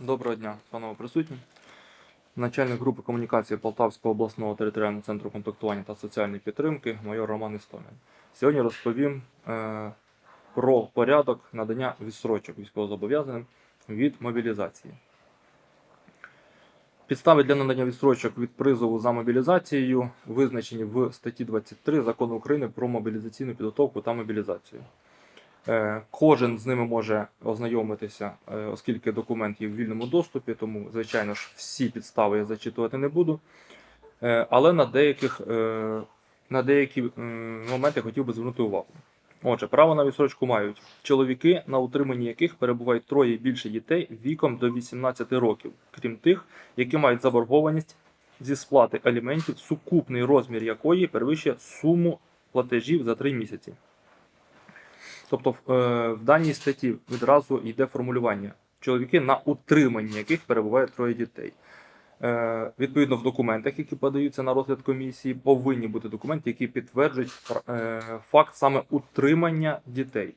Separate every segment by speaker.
Speaker 1: Доброго дня, панове присутні. Начальник групи комунікації Полтавського обласного територіального центру комплектування та соціальної підтримки майор Роман Істомін. Сьогодні розповім е, про порядок надання відстрочок військовозобов'язаним від мобілізації. Підстави для надання відстрочок від призову за мобілізацією визначені в статті 23 Закону України про мобілізаційну підготовку та мобілізацію. Е, Кожен з ними може ознайомитися, е, оскільки документ є в вільному доступі, тому, звичайно ж, всі підстави я зачитувати не буду. Е, Але на, деяких, на деякі моменти хотів би звернути увагу. Отже, право на відсрочку мають чоловіки, на утриманні яких перебувають троє і більше дітей віком до 18 років, крім тих, які мають заборгованість зі сплати аліментів, сукупний розмір якої перевищує суму платежів за 3 місяці. Тобто в, е, в даній статті відразу йде формулювання чоловіки, на утриманні яких перебуває троє дітей. Е, відповідно, в документах, які подаються на розгляд комісії, повинні бути документи, які підтверджують е, факт саме утримання дітей.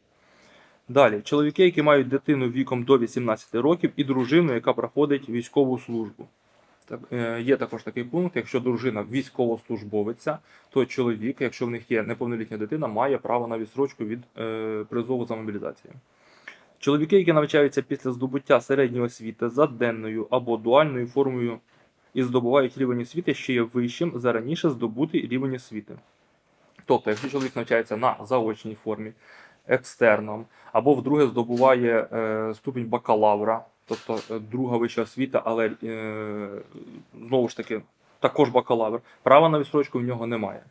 Speaker 1: Далі, чоловіки, які мають дитину віком до 18 років, і дружину, яка проходить військову службу. Е, є також такий пункт, якщо дружина військовослужбовиця, то чоловік, якщо в них є неповнолітня дитина, має право на відстрочку від е, призову за мобілізацію. Чоловіки, які навчаються після здобуття середньої освіти за денною або дуальною формою і здобувають рівень освіти, що є вищим за раніше здобутий рівень освіти. Тобто, якщо чоловік навчається на заочній формі, екстерном, або вдруге здобуває е, ступінь бакалавра, тобто е, друга вища освіта, але е, знову ж таки також бакалавр, права на відстрочку в нього немає.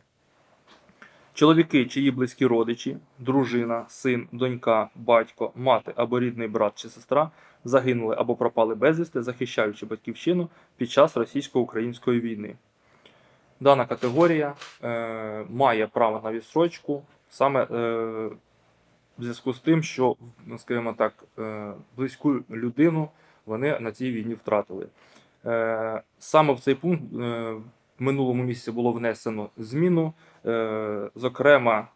Speaker 1: Чоловіки, чиї близькі родичі, дружина, син, донька, батько, мати або рідний брат чи сестра загинули або пропали безвісти, захищаючи батьківщину під час російсько-української війни. Дана категорія е, має право на відстрочку саме е, в зв'язку з тим, що, ну, скажімо так, е, близьку людину вони на цій війні втратили. Е, саме в цей пункт е, в минулому місяці було внесено зміну. Зокрема,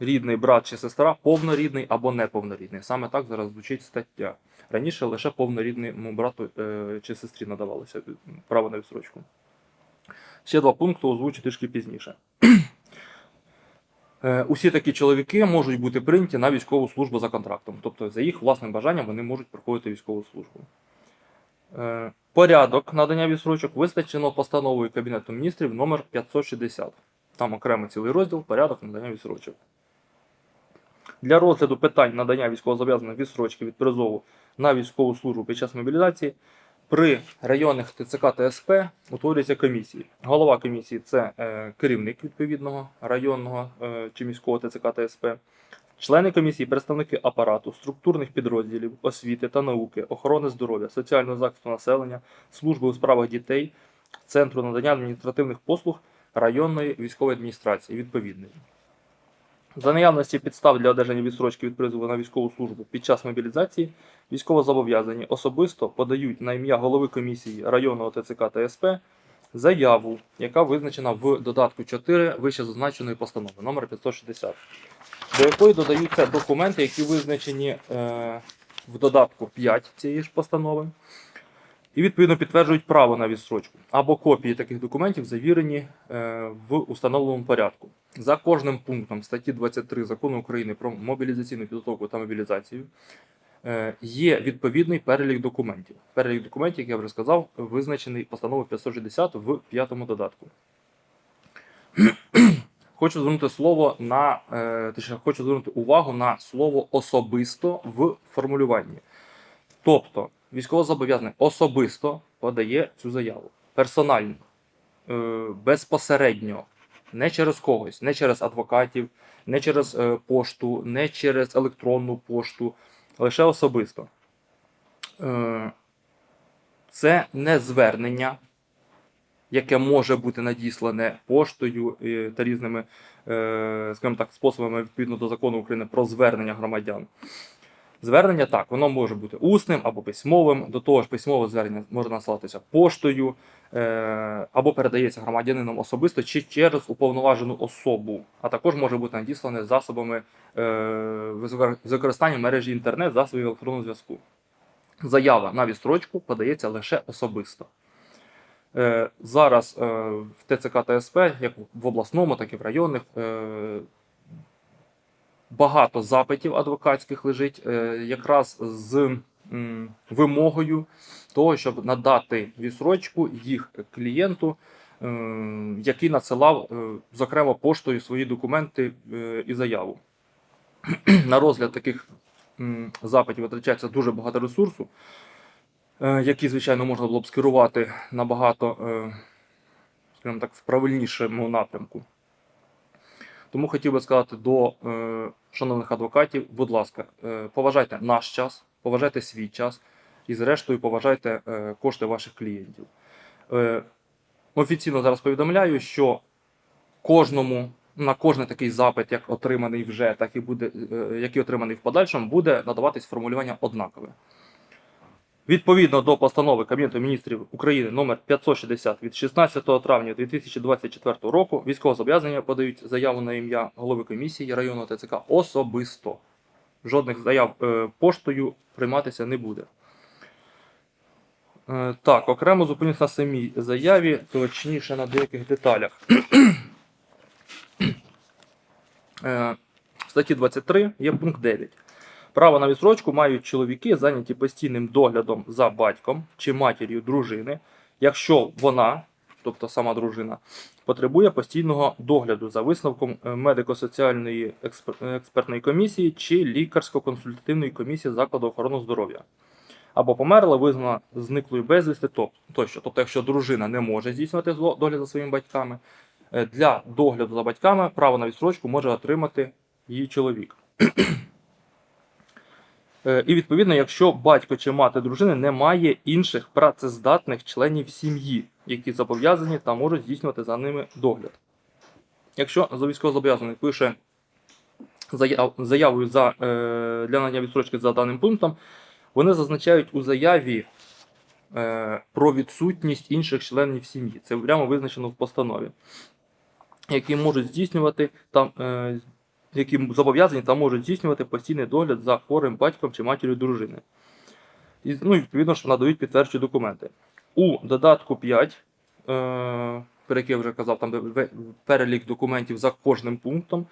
Speaker 1: рідний брат чи сестра повнорідний або неповнорідний. Саме так зараз звучить стаття. Раніше лише повнорідному брату чи сестрі надавалося право на відсрочку. Ще два пункти озвучу трішки пізніше. Е, Усі такі чоловіки можуть бути прийняті на військову службу за контрактом. Тобто, за їх власним бажанням вони можуть проходити військову службу. Е, Порядок надання відсрочок визначено постановою Кабінету міністрів номер 560. Там окремо цілий розділ порядок надання відсрочок. Для розгляду питань надання військовозобов'язаних відсрочки від призову на військову службу під час мобілізації при районних ТЦК та СП утворюються комісії. Голова комісії це е, керівник відповідного районного е, чи міського ТЦК та СП. Члени комісії, представники апарату, структурних підрозділів, освіти та науки, охорони здоров'я, соціального захисту населення, служби у справах дітей, центру надання адміністративних послуг районної військової адміністрації відповідної. За наявності підстав для одержання відсрочки від призову на військову службу під час мобілізації військовозобов'язані особисто подають на ім'я голови комісії районного ТЦК та СП заяву, яка визначена в додатку 4 вище зазначеної постанови номер 560 до якої додаються документи, які визначені е, в додатку 5 цієї ж постанови, і відповідно підтверджують право на відстрочку або копії таких документів завірені е, в установленому порядку. За кожним пунктом статті 23 закону України про мобілізаційну підготовку та мобілізацію е, є відповідний перелік документів. Перелік документів, як я вже сказав, визначений постановою 560 в п'ятому додатку. Хочу звернути слово на е, точніше, хочу звернути увагу на слово особисто в формулюванні. Тобто, військовозобов'язаний особисто подає цю заяву персонально, е, безпосередньо, не через когось, не через адвокатів, не через е, пошту, не через електронну пошту, лише особисто. Е, це не звернення яке може бути надіслане поштою та різними, скажімо так, способами відповідно до закону України про звернення громадян. Звернення так, воно може бути усним або письмовим. До того ж, письмове звернення може насилатися поштою е, або передається громадянином особисто чи через уповноважену особу, а також може бути надіслане засобами з використанням мережі інтернет, засобів електронного зв'язку. заява на відстрочку подається лише особисто. Е, Зараз е, в ТЦК та СП, як в обласному, так і в районних, е, багато запитів адвокатських лежить е, якраз з вимогою того, щоб надати відсрочку їх клієнту, е, який надсилав, е, зокрема, поштою свої документи і заяву. На розгляд таких запитів витрачається дуже багато ресурсу, які, звичайно, можна було б скерувати набагато, скажімо так, в правильнішому напрямку. Тому хотів би сказати до шановних адвокатів, будь ласка, е, поважайте наш час, поважайте свій час і, зрештою, поважайте е, кошти ваших клієнтів. Е, офіційно зараз повідомляю, що кожному на кожний такий запит, як отриманий вже, так і буде, який отриманий в подальшому, буде надаватись формулювання однакове. Відповідно до постанови Кабінету міністрів України номер 560 від 16 травня 2024 року військовозобов'язання подають заяву на ім'я голови комісії районного ТЦК особисто. Жодних заяв е, поштою прийматися не буде. Е, так, окремо зупинюсь на самій заяві, точніше на деяких деталях. Е, в статті 23 є пункт 9. Право на відсрочку мають чоловіки, зайняті постійним доглядом за батьком чи матір'ю дружини, якщо вона, тобто сама дружина, потребує постійного догляду за висновком е, медико-соціальної експертної комісії чи лікарсько-консультативної комісії закладу охорони здоров'я. Або померла, визнана зниклою безвісти, тощо. Тобто, якщо дружина не може здійснювати догляд за своїми батьками, е, для догляду за батьками право на відсрочку може отримати її чоловік. Е, І відповідно, якщо батько чи мати дружини не має інших працездатних членів сім'ї, які зобов'язані та можуть здійснювати за ними догляд. Якщо за військовозобов'язаний пише заявою за, е, для надання відстрочки за даним пунктом, вони зазначають у заяві е, про відсутність інших членів сім'ї. Це прямо визначено в постанові, які можуть здійснювати там. Які зобов'язані та можуть здійснювати постійний догляд за хворим батьком чи матір'ю дружини. І, ну, відповідно, що надають підтверджуючі документи. У додатку 5, е, про який я вже казав, там перелік документів за кожним пунктом.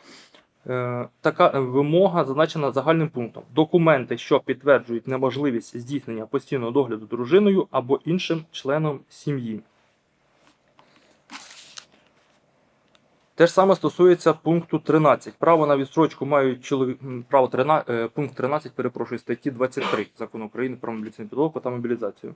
Speaker 1: Е, така вимога зазначена загальним пунктом. Документи, що підтверджують неможливість здійснення постійного догляду дружиною або іншим членом сім'ї. Те ж саме стосується пункту 13. Право на відстрочку мають чоловік. Право 13, е, пункт 13, перепрошую, статті 23 Закону України про мобілізаційну підготовку та мобілізацію.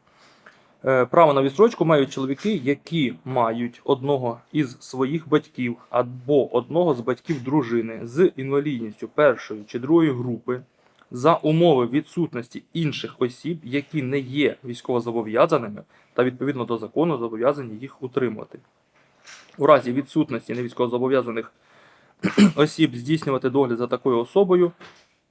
Speaker 1: Е, Право на відстрочку мають чоловіки, які мають одного із своїх батьків або одного з батьків дружини з інвалідністю першої чи другої групи за умови відсутності інших осіб, які не є військовозобов'язаними та відповідно до закону зобов'язані їх утримувати. У разі відсутності невійськовозобов'язаних осіб здійснювати догляд за такою особою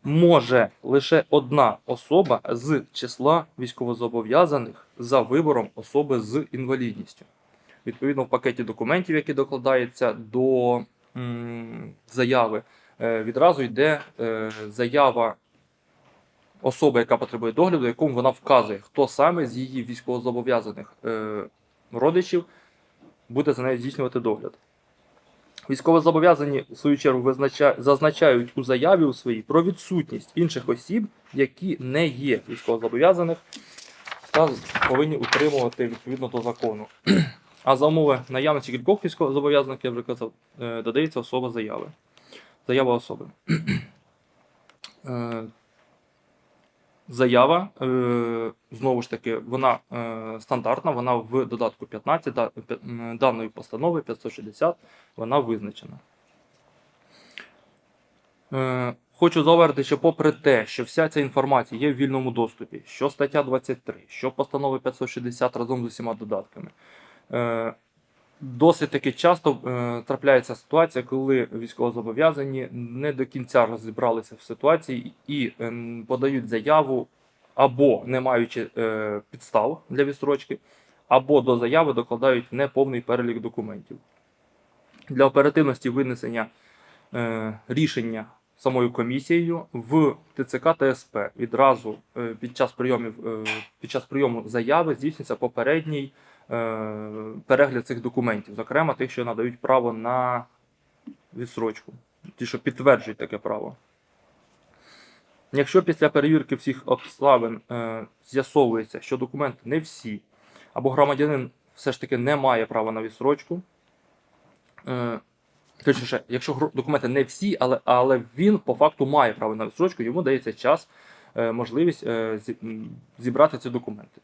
Speaker 1: може лише одна особа з числа військовозобов'язаних за вибором особи з інвалідністю. Відповідно, в пакеті документів, які докладаються до заяви, е, відразу йде е, заява особи, яка потребує догляду, якому вона вказує, хто саме з її військовозобов'язаних е, родичів буде за нею здійснювати догляд. Військовозобов'язані, в свою чергу, зазначають у заяві у своїй про відсутність інших осіб, які не є військовозобов'язаних та повинні утримувати відповідно до закону. А за умови наявності кількох військовозобов'язаних, я вже казав, е, додається особа заяви. Заява особи. Заява, е, знову ж таки, вона е, стандартна, вона в додатку 15 да- пя- м, даної постанови 560, вона визначена. Е, Хочу зауважити, що попри те, що вся ця інформація є в вільному доступі, що стаття 23, що постанова 560 разом з усіма додатками, досить таки часто е, трапляється ситуація, коли військовозобов'язані не до кінця розібралися в ситуації і е, подають заяву або не маючи е, підстав для відстрочки, або до заяви докладають неповний перелік документів. Для оперативності винесення е, рішення самою комісією в ТЦК та СП. Відразу е, під час прийомів е, під час прийому заяви здійснюється попередній перегляд цих документів, зокрема тих, що надають право на відсрочку, ті, що підтверджують таке право. Якщо після перевірки всіх обставин е, з'ясовується, що документи не всі, або громадянин все ж таки не має права на відсрочку, е, точніше, якщо документи не всі, але, але він по факту має право на відсрочку, йому дається час, е, можливість е, зібрати ці документи.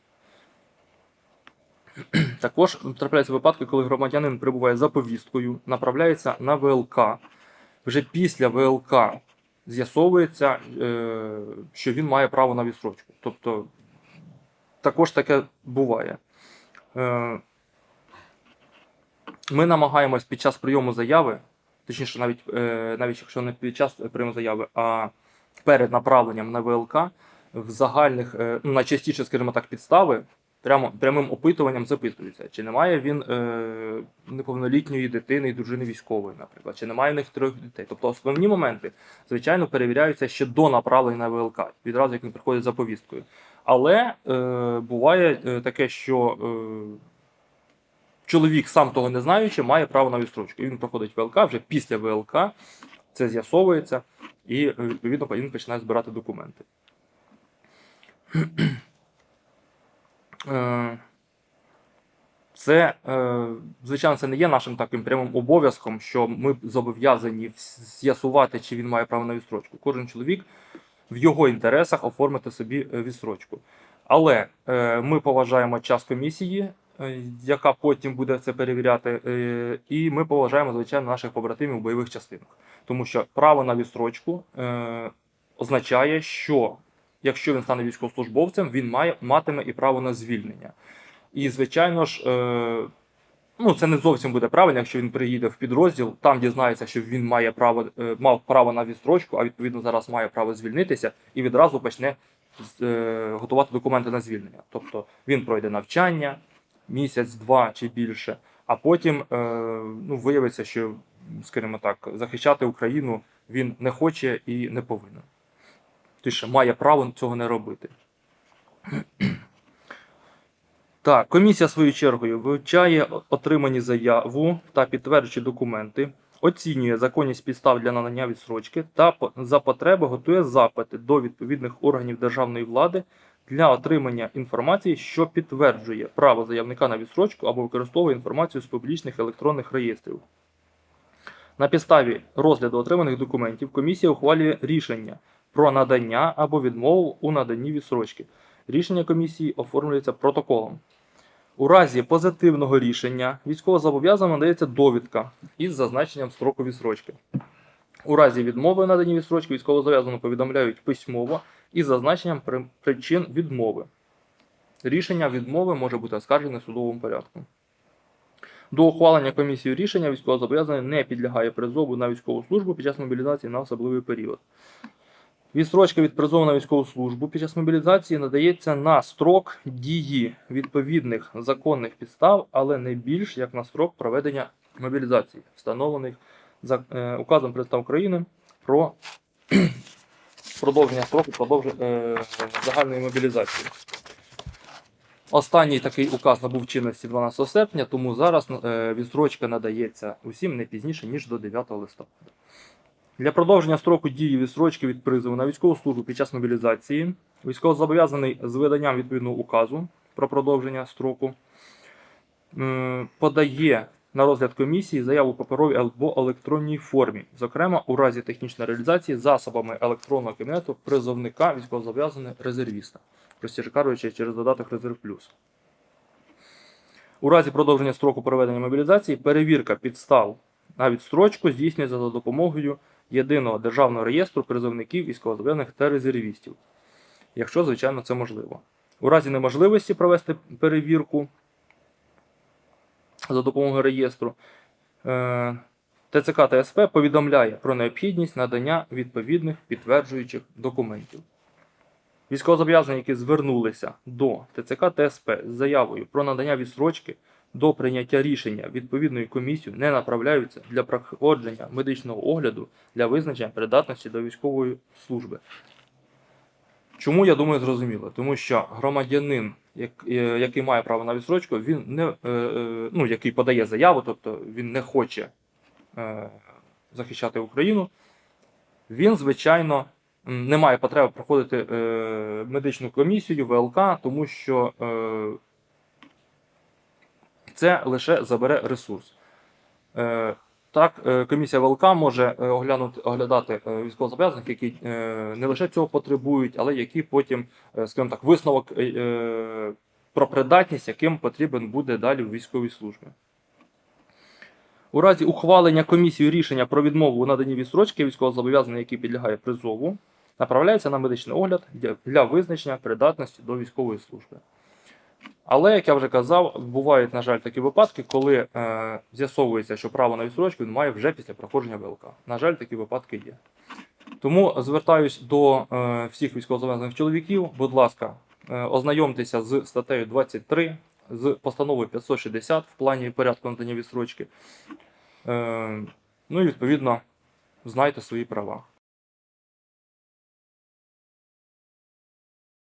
Speaker 1: Також трапляються випадки, коли громадянин прибуває за повісткою, направляється на ВЛК. Вже після ВЛК з'ясовується, е, що він має право на відсрочку. Тобто також таке буває. Е, Ми намагаємось під час прийому заяви, точніше, навіть, е, навіть якщо не під час прийому заяви, а перед направленням на ВЛК в загальних, ну, найчастіше, скажімо так, підстави прямо прямим опитуванням запитується, чи немає він е, неповнолітньої дитини і дружини військової, наприклад, чи немає в них трьох дітей. Тобто основні моменти, звичайно, перевіряються ще до направлення на ВЛК, відразу як він приходить за повісткою. Але е, буває е, таке, що е, чоловік, сам того не знаючи, має право на відстрочку. Він проходить ВЛК вже після ВЛК, це з'ясовується, і е, відповідно він починає збирати документи. Е, Це, е, звичайно, це не є нашим таким прямим обов'язком, що ми зобов'язані з'ясувати, чи він має право на відстрочку. Кожен чоловік в його інтересах оформити собі е, відстрочку. Але ми поважаємо час комісії, яка потім буде це перевіряти, і ми поважаємо, звичайно, наших побратимів у бойових частинах. Тому що право на відстрочку означає, що якщо він стане військовослужбовцем, він має матиме і право на звільнення. І, звичайно ж, е, ну це не зовсім буде правильно, якщо він приїде в підрозділ, там дізнається, що він має право е, мав право на відстрочку, а відповідно зараз має право звільнитися, і відразу почне е, готувати документи на звільнення. Тобто він пройде навчання місяць, два чи більше, а потім е, ну, виявиться, що, скажімо так, захищати Україну він не хоче і не повинен. Тобто має право цього не робити. Так, комісія своєю чергою вивчає отримані заяву та підтверджуючі документи, оцінює законність підстав для надання відсрочки та за потреби готує запити до відповідних органів державної влади для отримання інформації, що підтверджує право заявника на відсрочку або використовує інформацію з публічних електронних реєстрів. На підставі розгляду отриманих документів комісія ухвалює рішення про надання або відмову у наданні відсрочки. Рішення комісії оформлюється протоколом. У разі позитивного рішення військовозобов'язаному надається довідка із зазначенням строку відсрочки. У разі відмови у наданні відсрочки військовозобов'язаного повідомляють письмово із зазначенням причин відмови. Рішення відмови може бути оскаржене в судовому порядку. До ухвалення комісією рішення військовозобов'язаний не підлягає призову на військову службу під час мобілізації на особливий період. Відстрочка від призову на військову службу під час мобілізації надається на строк дії відповідних законних підстав, але не більш як на строк проведення мобілізації, встановлених за е, указом Президента України про продовження строку продовж... е, загальної мобілізації. Останній такий указ набув чинності 12 серпня, тому зараз е, відстрочка надається усім не пізніше, ніж до 9 листопада. Для продовження строку дії відстрочки від призову на військову службу під час мобілізації військовозобов'язаний з виданням відповідного указу про продовження строку подає на розгляд комісії заяву паперовій або електронній формі, зокрема у разі технічної реалізації засобами електронного кабінету призовника військовозобов'язаного резервіста, простіше кажучи, через додаток Резерв Плюс. У разі продовження строку проведення мобілізації перевірка підстав на відстрочку здійснюється за допомогою єдиного державного реєстру призовників військовозобов'язаних та резервістів, якщо, звичайно, це можливо. У разі неможливості провести перевірку за допомогою реєстру, е, ТЦК та СП повідомляє про необхідність надання відповідних підтверджуючих документів. Військовозобов'язані, які звернулися до ТЦК та СП з заявою про надання відстрочки, до прийняття рішення відповідною комісією не направляються для проходження медичного огляду для визначення придатності до військової служби. Чому я думаю зрозуміло? Тому що громадянин, е, який має право на відсрочку, він не е, е, ну, який подає заяву, тобто він не хоче захищати Україну, він, звичайно, не має потреби проходити медичну комісію ВЛК, тому що це лише забере ресурс. Е, так, е, комісія ВЛК може е, оглянути, оглядати військовозобов'язаних, які не лише цього потребують, але які потім, скажімо так, висновок про придатність, яким потрібен буде далі в військовій службі. У разі ухвалення комісією рішення про відмову у наданні відстрочки військовозобов'язаний, який підлягає призову, направляється на медичний огляд для визначення придатності до військової служби. Але, як я вже казав, бувають, на жаль, такі випадки, коли е, з'ясовується, що право на відстрочку він має вже після проходження ВЛК. На жаль, такі випадки є. Тому звертаюсь до е, всіх військовозобов'язаних чоловіків. Будь ласка, е, ознайомтеся з статтею 23, з постановою 560 в плані порядку надання відстрочки. Е, ну і відповідно знайте свої права.